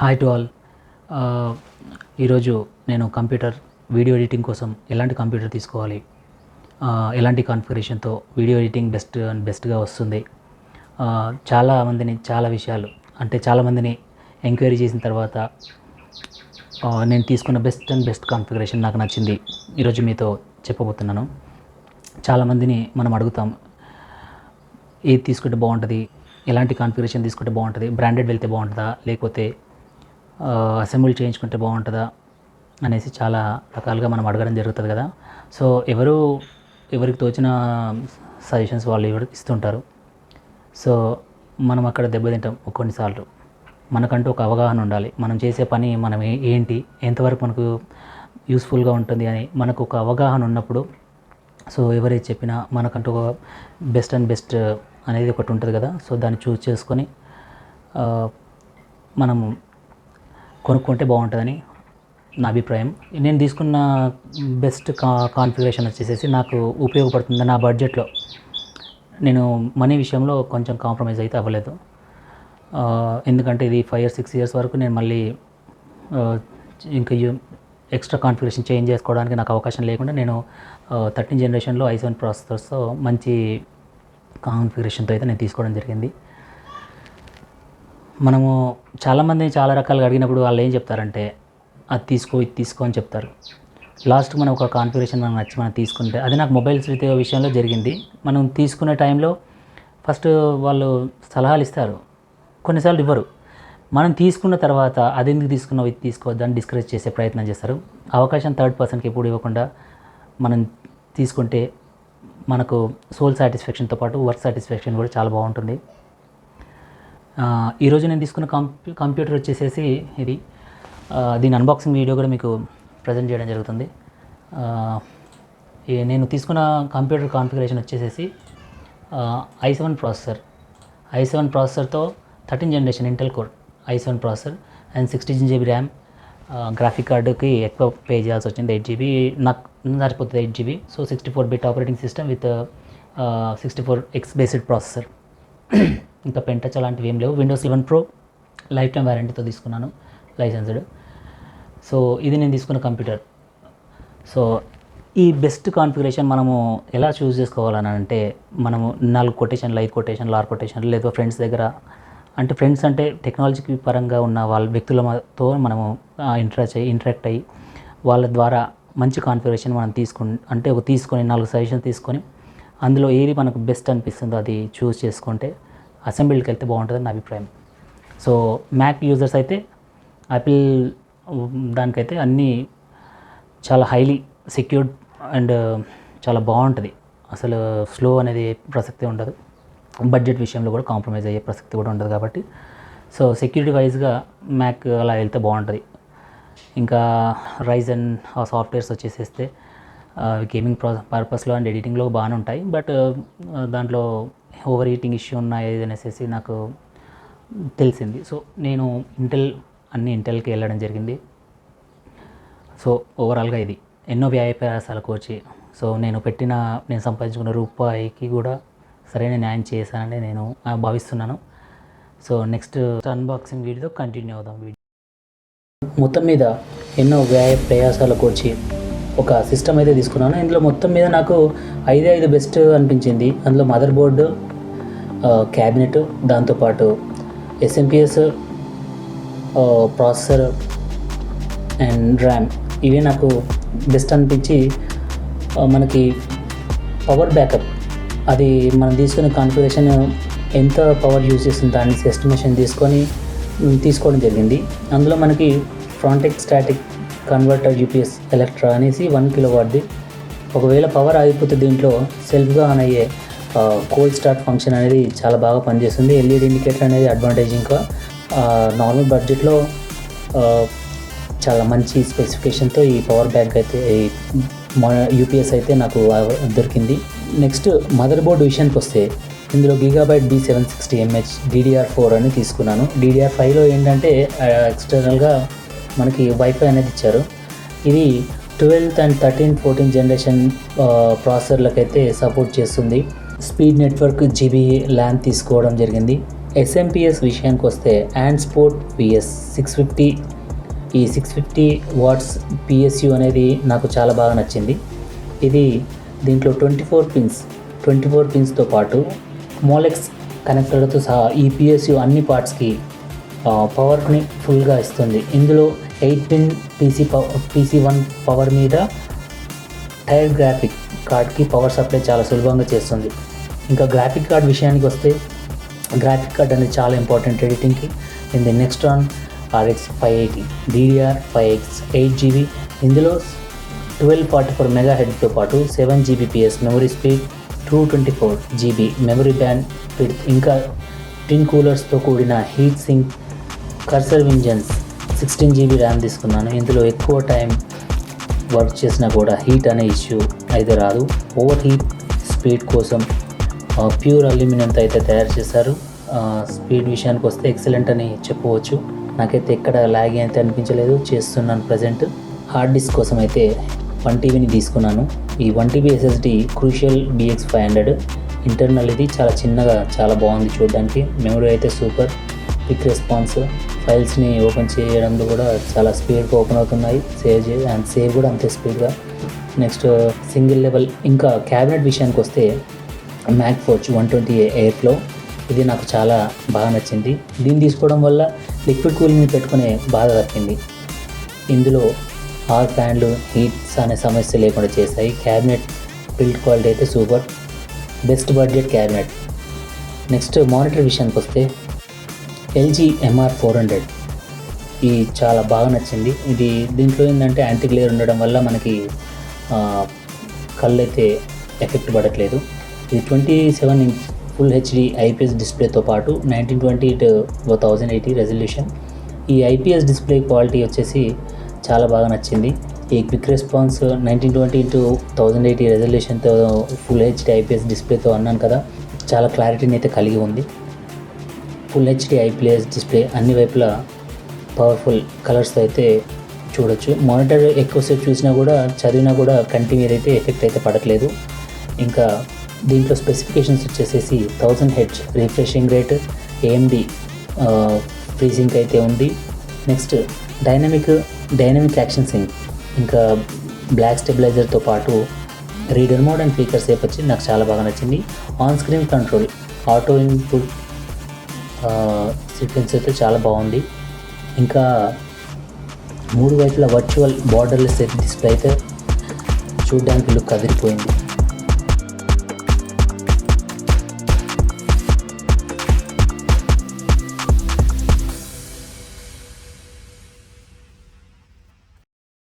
Hi to all. ఈరోజు నేను computer video editing కోసం ఎలాంటి కంప్యూటర్ తీసుకోవాలి? ఎలాంటి కాన్ఫిగరేషన్తో వీడియో ఎడిటింగ్ బెస్ట్ అండ్ బెస్ట్గా వస్తుంది? చాలా మందిని చాలా విషయాలు అంటే చాలామందిని ఎంక్వైరీ చేసిన తర్వాత నేను తీసుకున్న బెస్ట్ అండ్ బెస్ట్ కాన్ఫిగరేషన్ నాకు నచ్చింది. ఈరోజు మీతో చెప్పబోతున్నాను. చాలామందిని మనం అడుగుతాం ఏది తీసుకుంటే బాగుంటుంది? ఎలాంటి కాన్ఫిగరేషన్ తీసుకుంటే బాగుంటుంది? బ్రాండెడ్ వెళ్తే బాగుంటుందా? లేకపోతే అసెంబ్లీ చేయించుకుంటే బాగుంటుందా అనేసి చాలా రకాలుగా మనం అడగడం జరుగుతుంది కదా. సో ఎవరు ఎవరికి తోచిన సజెషన్స్ వాళ్ళు ఎవరు ఇస్తుంటారు. సో మనం అక్కడ దెబ్బతింటాం కొన్నిసార్లు. మనకంటూ ఒక అవగాహన ఉండాలి. మనం చేసే పని మనం ఏంటి ఎంతవరకు మనకు యూస్ఫుల్గా ఉంటుంది అని మనకు ఒక అవగాహన ఉన్నప్పుడు సో ఎవరైతే చెప్పినా మనకంటూ ఒక బెస్ట్ అండ్ బెస్ట్ అనేది ఒకటి ఉంటుంది కదా. సో దాన్ని చూస్ చేసుకొని మనం కొనుక్కుంటే బాగుంటుందని నా అభిప్రాయం. నేను తీసుకున్న బెస్ట్ కా కాన్ఫిగరేషన్ వచ్చేసేసి నాకు ఉపయోగపడుతుంది నా బడ్జెట్లో. నేను మనీ విషయంలో కొంచెం కాంప్రమైజ్ అయితే అవ్వలేదు. ఎందుకంటే ఇది ఫైవ్ ఇయర్స్ సిక్స్ ఇయర్స్ వరకు నేను మళ్ళీ ఇంకా ఎక్స్ట్రా కాన్ఫిగరేషన్ చేంజ్ చేసుకోవడానికి నాకు అవకాశం లేకుండా నేను థర్టీన్ జనరేషన్లో ఐ సెవెన్ ప్రాసెసర్స్తో మంచి కాన్ఫిగరేషన్తో అయితే నేను తీసుకోవడం జరిగింది. మనము చాలామంది చాలా రకాలుగా అడిగినప్పుడు వాళ్ళు ఏం చెప్తారంటే అది తీసుకో ఇది తీసుకో అని చెప్తారు. లాస్ట్ మనం ఒక కాన్ఫిగరేషన్ మనకు నచ్చి మనం తీసుకుంటే అది నాకు మొబైల్స్ విషయంలో జరిగింది. మనం తీసుకునే టైంలో ఫస్ట్ వాళ్ళు సలహాలు ఇస్తారు. కొన్నిసార్లు ఇవ్వరు. మనం తీసుకున్న తర్వాత అది ఎందుకు తీసుకున్నావు? ఇది తీసుకోవద్దని డిస్కరేజ్ చేసే ప్రయత్నం చేస్తారు. అవకాశం థర్డ్ పర్సన్కి ఎప్పుడు ఇవ్వకుండా మనం తీసుకుంటే మనకు సోల్ సాటిస్ఫాక్షన్తో పాటు వర్క్ సాటిస్ఫాక్షన్ కూడా చాలా బాగుంటుంది. ఈరోజు నేను తీసుకున్న కంప్యూ కంప్యూటర్ వచ్చేసేసి ఇది. దీని అన్బాక్సింగ్ వీడియో కూడా మీకు ప్రజెంట్ చేయడం జరుగుతుంది. నేను తీసుకున్న కంప్యూటర్ కాన్ఫిగరేషన్ వచ్చేసేసి I seven processor I seven ప్రాసెసర్తో thirteen generation Intel core I seven processor and sixteen GB RAM graphic కార్డుకి ఎక్కువ పే చేయాల్సి వచ్చింది ఎయిట్ జీబీ నాకు సరిపోతుంది eight GB so sixty four bit operating system with sixty four X based processor ఇంకా పెంటచ్ అలాంటివి ఏం లేవు. Windows eleven pro life time వారంటీతో తీసుకున్నాను లైసెన్స్డ్ సో ఇది నేను తీసుకున్న కంప్యూటర్. సో ఈ బెస్ట్ కాన్ఫిగరేషన్ మనము ఎలా చూస్ చేసుకోవాలని అంటే మనము నాలుగు కొటేషన్లు ఐదు కొటేషన్లు ఆరు కొటేషన్లు లేదా ఫ్రెండ్స్ దగ్గర అంటే ఫ్రెండ్స్ అంటే టెక్నాలజీకి పరంగా ఉన్న వాళ్ళ వ్యక్తులతో మనము ఇంటరాక్ట్ అయ్యి ఇంటరాక్ట్ అయ్యి వాళ్ళ ద్వారా మంచి కాన్ఫిగరేషన్ మనం తీసుకు అంటే ఒక తీసుకొని నాలుగు సజెషన్ తీసుకొని అందులో ఏది మనకు బెస్ట్ అనిపిస్తుందో అది చూస్ చేసుకుంటే అసెంబ్లీకి వెళ్తే బాగుంటుందని నా అభిప్రాయం. సో మ్యాక్ యూజర్స్ అయితే యాపిల్ దానికైతే అన్నీ చాలా హైలీ సెక్యూర్డ్ అండ్ చాలా బాగుంటుంది. అసలు స్లో అనేది ప్రసక్తి ఉండదు. బడ్జెట్ విషయంలో కూడా కాంప్రమైజ్ అయ్యే ప్రసక్తి కూడా ఉండదు కాబట్టి. సో సెక్యూరిటీ వైజ్గా మ్యాక్ అలా వెళ్తే బాగుంటుంది. ఇంకా రైజ్ అండ్ ఆ సాఫ్ట్వేర్స్ వచ్చేసేస్తే గేమింగ్ ప్రా పర్పస్లో అండ్ ఎడిటింగ్లో బాగానే ఉంటాయి. బట్ uh, దాంట్లో ఓవర్ ఈటింగ్ ఇష్యూ ఉన్నాయి అనేసి నాకు తెలిసింది. సో నేను ఇంటెల్ అన్ని ఇంటెల్కి వెళ్ళడం జరిగింది. సో ఓవరాల్గా ఇది ఎన్నో వ్యాయప్రయాసాలకు వచ్చి సో నేను పెట్టిన నేను సంపాదించుకున్న రూపాయికి కూడా సరైన న్యాయం చేశానని నేను భావిస్తున్నాను. So next unboxing video continue అవుదాం వీడియో. మొత్తం మీద ఎన్నో వ్యాయ ప్రయాసాలకు వచ్చి ఒక సిస్టమ్ అయితే తీసుకున్నాను. ఇందులో మొత్తం మీద నాకు ఐదే ఐదు బెస్ట్ అనిపించింది. అందులో మదర్ బోర్డు క్యాబినెట్ దాంతోపాటు ఎస్ఎంపిఎస్ ప్రాసెసర్ అండ్ ర్యామ్ ఇవే నాకు బెస్ట్ అనిపించి మనకి పవర్ బ్యాకప్ అది మనం తీసుకునే కాన్ఫిగరేషన్ ఎంత పవర్ యూజ్ చేస్తుంది దాన్ని ఎస్టిమేషన్ తీసుకొని తీసుకోవడం జరిగింది. అందులో మనకి Frontech static converter UPS Electra అనేసి వన్ కిలో వాట్ది ఒకవేళ పవర్ ఆగిపోతే దీంట్లో సెల్ఫ్గా ఆన్ అయ్యే కోల్డ్ స్టార్ట్ ఫంక్షన్ అనేది చాలా బాగా పనిచేస్తుంది. ఎల్ఈడి ఇండికేటర్ అనేది అడ్వాంటేజ్ ఇంకా. నార్మల్ బడ్జెట్లో చాలా మంచి స్పెసిఫికేషన్తో ఈ పవర్ బ్యాంక్ అయితే ఈ యూపీఎస్ అయితే నాకు దొరికింది. నెక్స్ట్ మదర్ బోర్డ్ విషయానికి వస్తే ఇందులో Gigabyte B seven sixty MH DDR four అని తీసుకున్నాను. డిడిఆర్ ఫైవ్లో ఏంటంటే ఎక్స్టర్నల్గా మనకి వైఫై అనేది ఇచ్చారు. ఇది twelfth and thirteen fourteen generation ప్రాసెసర్లకైతే support చేస్తుంది. స్పీడ్ నెట్వర్క్ జీబీ ల్యాన్ తీసుకోవడం జరిగింది. ఎస్ఎంపిఎస్ విషయానికి వస్తే and sport PS six fifty ఈ సిక్స్ ఫిఫ్టీ వాట్స్ పిఎస్యు అనేది నాకు చాలా బాగా నచ్చింది. ఇది దీంట్లో twenty four pins twenty four పిన్స్తో పాటు మోలెక్స్ కనెక్టర్లతో సహా ఈ పిఎస్యు అన్ని పార్ట్స్కి పవర్ని ఫుల్గా ఇస్తుంది. ఇందులో eight pin PC PC one power మీద టైర్ గ్రాఫిక్ కార్డ్కి పవర్ సప్లై చాలా సులభంగా చేస్తుంది. ఇంకా గ్రాఫిక్ కార్డ్ విషయానికి వస్తే గ్రాఫిక్ కార్డ్ అనేది చాలా ఇంపార్టెంట్ ఎడిటింగ్కి. ఇది next on RX five eighty DDR five X eight GB ఇందులో ట్వెల్వ్ ఫార్టీ ఫోర్ మెగా హెడ్తో పాటు seven Gbps memory speed two twenty four GB memory band speed ఇంకా టిన్ కూలర్స్తో కూడిన heat sink Corsair Vengeance sixteen GB RAM తీసుకున్నాను. ఇందులో ఎక్కువ time work చేసినా కూడా హీట్ అనే ఇష్యూ అయితే రాదు. ఓవర్ హీట్ స్పీడ్ కోసం ప్యూర్ అల్యూమినియంతో అయితే తయారు చేశారు. స్పీడ్ విషయానికి వస్తే ఎక్సలెంట్ అని చెప్పవచ్చు. నాకైతే ఎక్కడ ల్యాగ్ అయితే అనిపించలేదు. చేస్తున్నాను ప్రజెంట్ హార్డ్ డిస్క్ కోసం అయితే వన్ టీవీని తీసుకున్నాను. ఈ one TV SSD crucial BX five hundred internal ఇది చాలా చిన్నగా చాలా బాగుంది చూడడానికి. మెమరీ అయితే సూపర్ క్విక్ రెస్పాన్స్ ఫైల్స్ని ఓపెన్ చేయడంలో కూడా చాలా స్పీడ్గా ఓపెన్ అవుతున్నాయి. సేవ్ చే అండ్ సేవ్ కూడా అంతే స్పీడ్గా. నెక్స్ట్ సింగిల్ లెవెల్ ఇంకా క్యాబినెట్ విషయానికి వస్తే మ్యాక్ ఫోర్చ్ వన్ ట్వంటీ ఎయిట్లో ఇది నాకు చాలా బాగా నచ్చింది. దీన్ని తీసుకోవడం వల్ల లిక్విడ్ కూలింగ్ పెట్టుకునే బాధ తప్పింది. ఇందులో ఆర్ ఫ్యాన్లు హీట్స్ అనే సమస్య లేకుండా చేస్తాయి క్యాబినెట్ బిల్డ్ క్వాలిటీ అయితే super. Best budget cabinet. Next monitor విషయానికి వస్తే ఎల్జీ ఎంఆర్ ఫోర్ హండ్రెడ్. ఇది చాలా బాగా నచ్చింది. ఇది దీంట్లో ఏంటంటే యాంటీ గ్లేర్ ఉండడం వల్ల మనకి కళ్ళు అయితే ఎఫెక్ట్ పడట్లేదు. ఇది twenty seven inch full HD IPS డిస్ప్లేతో పాటు nineteen twenty eight thousand eighty resolution. ఈ ఐపీఎస్ డిస్ప్లే క్వాలిటీ వచ్చేసి చాలా బాగా నచ్చింది. ఈ quick response nineteen twenty into thousand eighty రెజల్యూషన్తో full HD IPS డిస్ప్లేతో అన్నాను కదా చాలా క్లారిటీని అయితే కలిగి ఉంది. ఫుల్ హెచ్డి ఐపీఎస్ డిస్ప్లే అన్ని వైపులా పవర్ఫుల్ కలర్స్తో అయితే చూడొచ్చు. మానిటర్ ఎక్కువసేపు చూసినా కూడా చదివినా కూడా కంటి మీద అయితే ఎఫెక్ట్ అయితే పడట్లేదు. ఇంకా దీంట్లో స్పెసిఫికేషన్స్ వచ్చేసేసి thousand H refreshing rate AMD freezing అయితే ఉంది. Next dynamic dynamic action sync ఇంకా బ్లాక్ స్టెబిలైజర్తో పాటు reader mode and speaker safe వచ్చి నాకు చాలా బాగా నచ్చింది. On screen control auto input sequence అయితే చాలా బాగుంది. ఇంకా మూడు వైపుల వర్చువల్ బార్డర్లెస్ డిస్ప్లే అయితే చూడడానికి లుక్ అదిరిపోయింది.